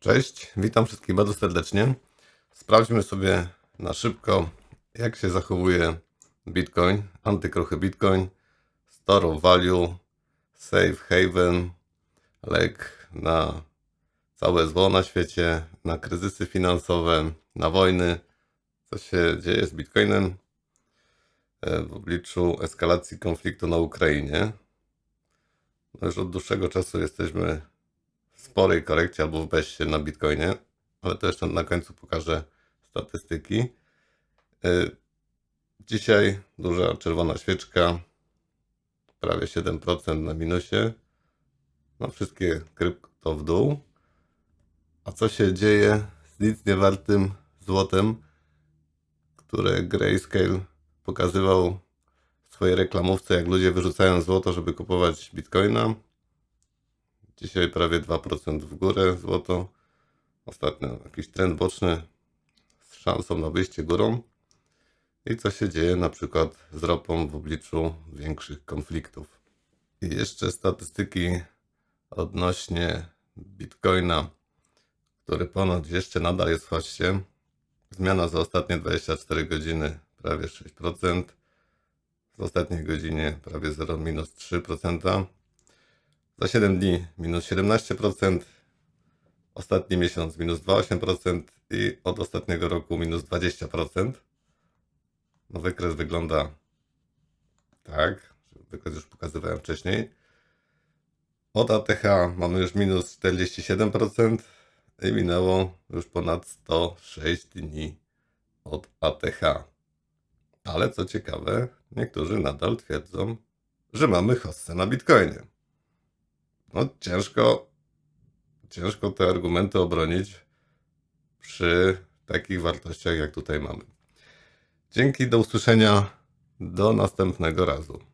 Cześć, witam wszystkich bardzo serdecznie. Sprawdźmy sobie na szybko, jak się zachowuje Bitcoin, antykruchy Bitcoin, Store of Value, Safe Haven, lek na całe zło na świecie, na kryzysy finansowe, na wojny. Co się dzieje z Bitcoinem e, w obliczu eskalacji konfliktu na Ukrainie. No już od dłuższego czasu jesteśmy sporej korekcie albo w beście na Bitcoinie, ale to jeszcze na końcu pokażę statystyki. Y, Dzisiaj duża czerwona świeczka, prawie 7% na minusie. No wszystkie krypto w dół. A co się dzieje z nic niewartym złotem, które Grayscale pokazywał swojej reklamówce, jak ludzie wyrzucają złoto, żeby kupować bitcoina. Dzisiaj prawie 2% w górę złoto. Ostatnio jakiś trend boczny z szansą na wyjście górą. I co się dzieje na przykład z ropą w obliczu większych konfliktów. I jeszcze statystyki odnośnie Bitcoina, który ponoć jeszcze nadal jest w. Zmiana za ostatnie 24 godziny prawie 6%. W ostatniej godzinie prawie 0 minus 3%. Za 7 dni minus 17%, ostatni miesiąc minus 2,8% i od ostatniego roku minus 20%. No wykres wygląda tak, wykres już pokazywałem wcześniej. Od ATH mamy już minus 47% i minęło już ponad 106 dni od ATH. Ale co ciekawe, niektórzy nadal twierdzą, że mamy hossę na Bitcoinie no ciężko, ciężko te argumenty obronić przy takich wartościach, jak tutaj mamy. Dzięki, do usłyszenia, do następnego razu.